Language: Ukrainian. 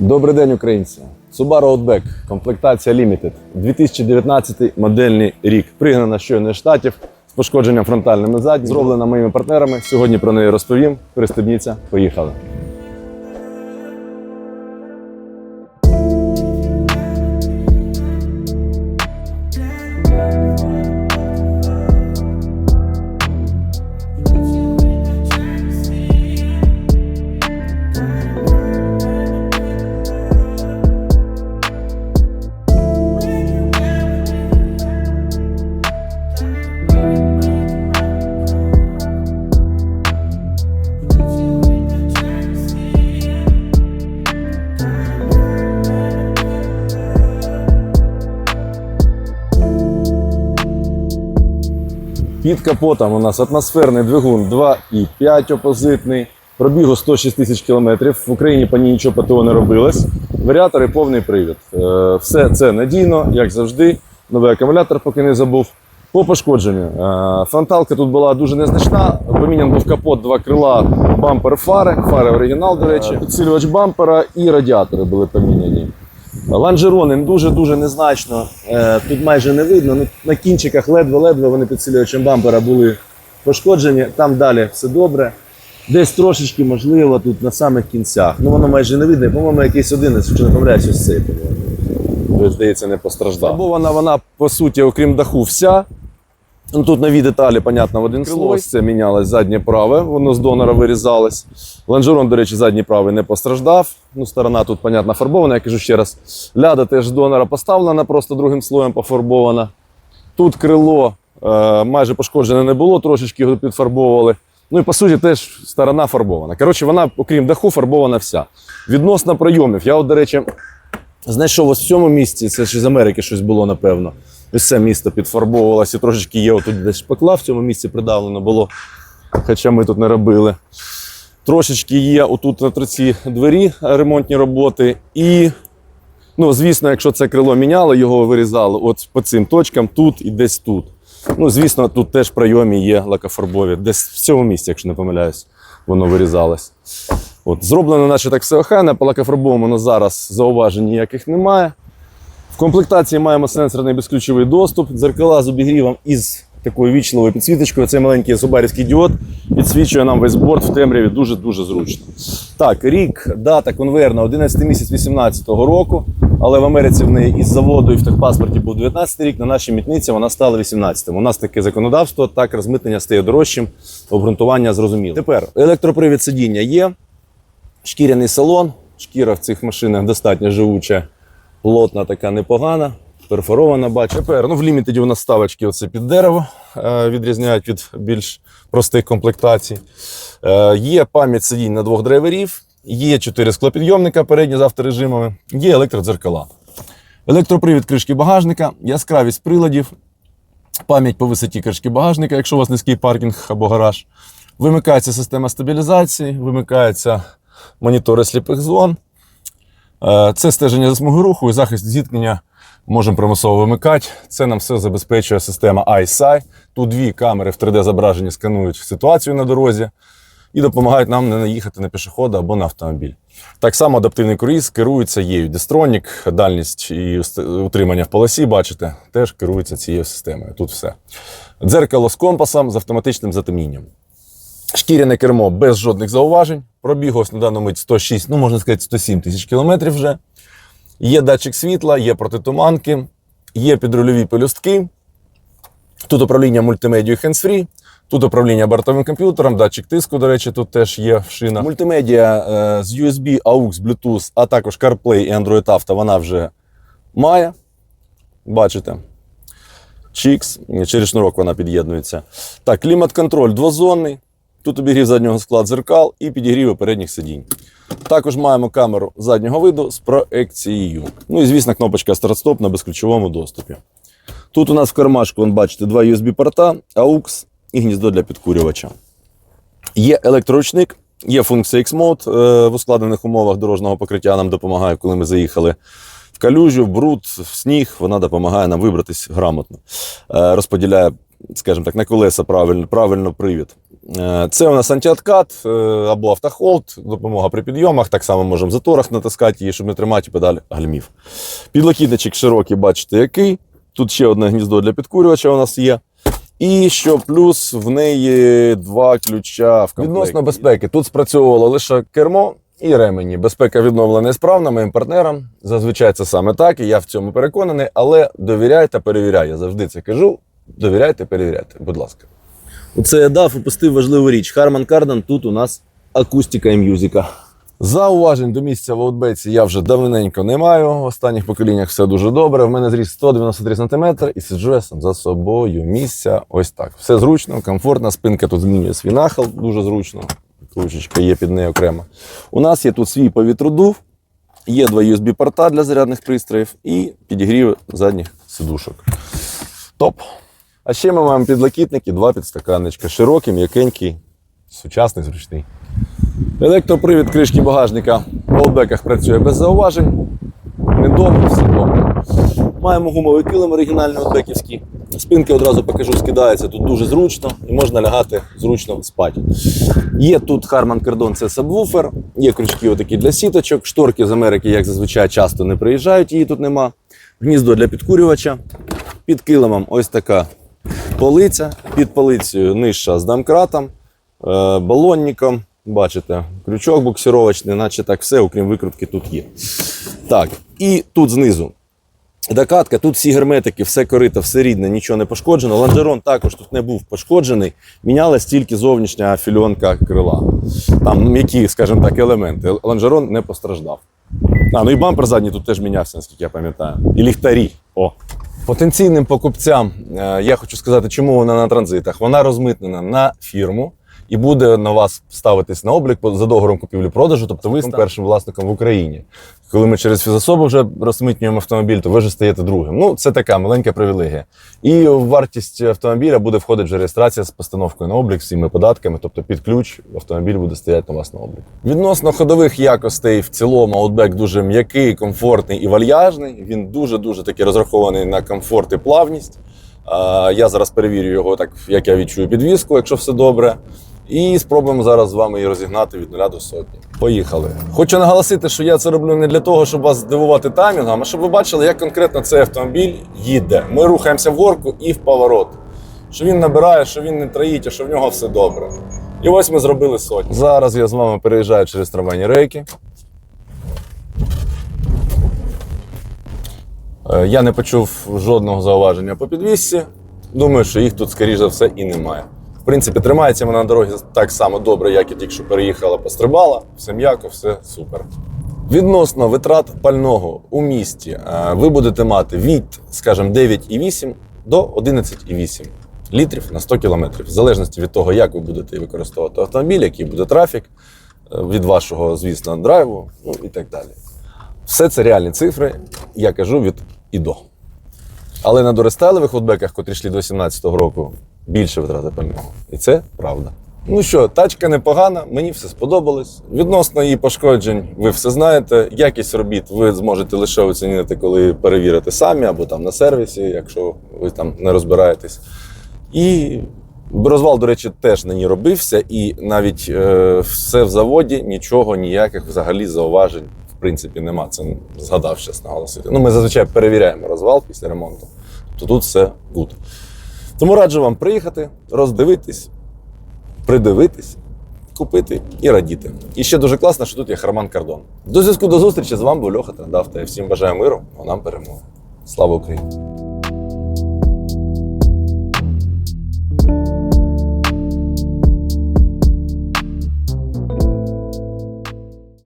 Добрий день, українці! Subaru Outback, комплектація Limited, 2019 модельний рік. Пригнана щойно з штатів з пошкодженням фронтальними задні, зроблена моїми партнерами. Сьогодні про неї розповім. Пристебніться, поїхали. Під капотом у нас атмосферний двигун 2,5 опозитний. Пробігу 106 тисяч кілометрів. В Україні по ній нічого ПТО не робилось. Варіатори повний привід. Е, Все це надійно, як завжди. Новий акумулятор, поки не забув. По пошкодженню. Е, Фронталка тут була дуже незначна. Помінян був капот, два крила, бампер, фари. Фари оригінал, до речі. Підсилювач бампера і радіатори були поміняні. Ланжерони дуже-дуже незначно. Е, Тут майже не видно. Ну, На кінчиках ледве-ледве вони підсилювачем бампера були пошкоджені. Там далі все добре. Десь трошечки, можливо, тут на самих кінцях. Ну воно майже не видно. По-моєму, якийсь один, якщо не помиляюсь, ось цей, по-моєму. Здається, не постраждав. Фарбована вона, по суті, окрім даху, вся. Ну, тут нові деталі, понятно, в один. Ось Це мінялось заднє праве, воно з донора вирізалось. Лонжерон, до речі, задній правий не постраждав. Ну, сторона тут, понятно, фарбована. Я кажу ще раз. Ляда теж з донора поставлена, просто другим слоєм пофарбована. Тут крило е, майже пошкоджене не було, трошечки його підфарбовували. Ну і по суті теж сторона фарбована. Коротше, вона, окрім даху, фарбована вся. Відносно прийомів. Я, от, до речі, знайшов ось в цьому місці, це ж з Америки щось було, напевно. Це місто підфарбовувалося, трошечки є отут десь шпакла в цьому місці придавлено було, хоча ми тут не робили. Трошечки є отут на торці двері ремонтні роботи. І, ну, звісно, якщо це крило міняло, його вирізали от по цим точкам, тут і десь тут. Ну, звісно, тут теж в прийомі є лакофарбові. Десь в цьому місці, якщо не помиляюсь, воно вирізалось. От, зроблено, наче так все охайно, по лакофарбовому зараз зауважень ніяких немає. Комплектації маємо сенсорний безключовий доступ, дзеркала з обігрівом із такою вічливою підсвіточкою. Цей маленький субарівський діод підсвічує нам весь борт в темряві дуже-дуже зручно. Так, рік, дата конвейерна 11 місяць 2018 року, але в Америці в неї із заводу і в техпаспорті був 19 рік, на нашій мітниці вона стала 18-м. У нас таке законодавство, так розмитнення стає дорожчим, обґрунтування зрозуміло. Тепер електропривід сидіння є, шкіряний салон, шкіра в цих машинах достатньо живуча, плотна, така непогана. Перфорована бачу. Тепер ну, в лімітеді у нас ставочки оце під дерево е, відрізняють від більш простих комплектацій. Е, є пам'ять сидінь на двох драйверів, є чотири склопідйомника передні з авторежимами, є електродзеркала. Електропривід кришки багажника, яскравість приладів, пам'ять по висоті кришки багажника, якщо у вас низький паркінг або гараж. Вимикається система стабілізації, вимикаються монітори сліпих зон. Е, Це стеження за смуги руху і захист зіткнення можемо примусово вимикати. Це нам все забезпечує система iSight. Тут дві камери в 3D-зображенні сканують ситуацію на дорозі і допомагають нам не наїхати на пішохода або на автомобіль. Так само адаптивний круїз керується єю. Дестронік, дальність і утримання в полосі, бачите, теж керується цією системою. Тут все. Дзеркало з компасом з автоматичним затемнінням. Шкіряне кермо без жодних зауважень. Пробіг ось на дану мить 106, ну можна сказати, 107 тисяч кілометрів вже. Є датчик світла, є протитуманки, є підрульові пелюстки. Тут управління мультимедією hands-free, тут управління бортовим комп'ютером, датчик тиску, до речі, тут теж є шина. Мультимедіа е, з USB, AUX, Bluetooth, а також CarPlay і Android Auto вона вже має. Бачите. Чікс, через шнурок вона під'єднується. Так, клімат-контроль двозонний. Тут обігрів заднього скла дзеркал і підігрів передніх сидінь. Також маємо камеру заднього виду з проекцією. Ну і, звісно, кнопочка старт-стоп на безключовому доступі. Тут у нас в кармашку, вон, бачите, два USB-порта, AUX і гніздо для підкурювача. Є електроручник, є функція X-Mode е, в ускладнених умовах дорожнього покриття нам допомагає, коли ми заїхали в калюжу, в бруд, в сніг. Вона допомагає нам вибратись грамотно. Е, Розподіляє, скажімо так, на колеса правильно, правильно привід. Е, Це у нас антиоткат е, або автохолд, допомога при підйомах. Так само можемо в заторах натискати її, щоб не тримати педаль гальмів. Підлокітничок широкий, бачите, який. Тут ще одне гніздо для підкурювача у нас є. І що плюс в неї два ключа в комплекті. Відносно безпеки. Тут спрацьовувало лише кермо і ремені. Безпека відновлена справна моїм партнерам. Зазвичай це саме так, і я в цьому переконаний. Але довіряй та перевіряй. Я завжди це кажу. Довіряйте, перевіряйте, будь ласка. Оце я дав, упустив важливу річ. Харман Кардон тут у нас акустика і м'юзика. Зауважень до місця в аутбеці я вже давненько не маю. В останніх поколіннях все дуже добре. В мене зріст 193 см і сиджу я сам за собою. Місця ось так. Все зручно, комфортно. Спинка тут змінює свій нахил, дуже зручно. Кружечка є під нею окремо. У нас є тут свій повітродув, є два USB-порта для зарядних пристроїв і підігрів задніх сидушок. Топ. А ще ми маємо підлокітники, два підстаканничка. Широкий, м'якенький, сучасний, зручний. Електропривід кришки багажника в олбеках працює без зауважень. Недовго, все добре. Маємо гумовий килим оригінальний олбеківський. Спинки одразу покажу, скидається тут дуже зручно і можна лягати зручно спати. Є тут Harman Kardon, це сабвуфер, є крючки отакі для сіточок, шторки з Америки, як зазвичай, часто не приїжджають, її тут нема. Гніздо для підкурювача. Під килимом ось така полиця, під полицею нижча з домкратом, е, балонником. Бачите, крючок буксировочний, наче так все, окрім викрутки, тут є. Так, і тут знизу. Докатка, тут всі герметики, все корито, все рідне, нічого не пошкоджено. Лонжерон також тут не був пошкоджений. Мінялась тільки зовнішня фільонка крила. Там м'які, скажімо так, елементи. Лонжерон не постраждав. А, ну і бампер задній тут теж мінявся, наскільки я пам'ятаю. І ліхтарі. О. Потенційним покупцям е, я хочу сказати, чому вона на транзитах. Вона розмитнена на фірму і буде на вас ставитись на облік за договором купівлі-продажу, тобто ви першим власником в Україні. Коли ми через фізособу вже розмитнюємо автомобіль, то ви вже стаєте другим. Ну, це така маленька привілегія. І в вартість автомобіля буде входити вже реєстрація з постановкою на облік, всіми податками, тобто під ключ автомобіль буде стояти на вас на облік. Відносно ходових якостей в цілому Outback дуже м'який, комфортний і вальяжний. Він дуже-дуже таки розрахований на комфорт і плавність. Я зараз перевірю його, так як я відчую підвіску, якщо все добре. І спробуємо зараз з вами її розігнати від 0 до сотні. Поїхали. Хочу наголосити, що я це роблю не для того, щоб вас здивувати таймінгом, а щоб ви бачили, як конкретно цей автомобіль їде. Ми рухаємося в горку і в поворот. Що він набирає, що він не троїть, а що в нього все добре. І ось ми зробили сотню. Зараз я з вами переїжджаю через трамвайні рейки. Е, Я не почув жодного зауваження по підвісці. Думаю, що їх тут, скоріш за все, і немає. Принципі, тримається вона на дорозі так само добре, як і тільки що переїхала, пострибала. Все м'яко, все супер. Відносно витрат пального у місті е, ви будете мати від, скажімо, 9,8 до 11,8 літрів на 100 кілометрів, в залежності від того, як ви будете використовувати автомобіль, який буде трафік, е, від вашого, звісно, драйву, ну і так далі. Все це реальні цифри, я кажу від і до. Але на дорестайлових худбеках, котрі йшли до 2017 року, більше витрати пального. І це правда. Ну що, тачка непогана, мені все сподобалось. Відносно її пошкоджень, ви все знаєте. Якість робіт ви зможете лише оцінити, коли перевірите самі або там на сервісі, якщо ви там не розбираєтесь. І розвал, до речі, теж на ній робився, і навіть е, все в заводі, нічого, ніяких взагалі зауважень в принципі нема. Це згадав щас наголосити. Ну, ми зазвичай перевіряємо розвал після ремонту. То тут все гуд. Тому раджу вам приїхати, роздивитись, придивитись, купити і радіти. І ще дуже класно, що тут є Харман Кардон. До зв'язку до зустрічі з вами був Льоха Трендавта. Я всім бажаю миру, а нам перемоги. Слава Україні!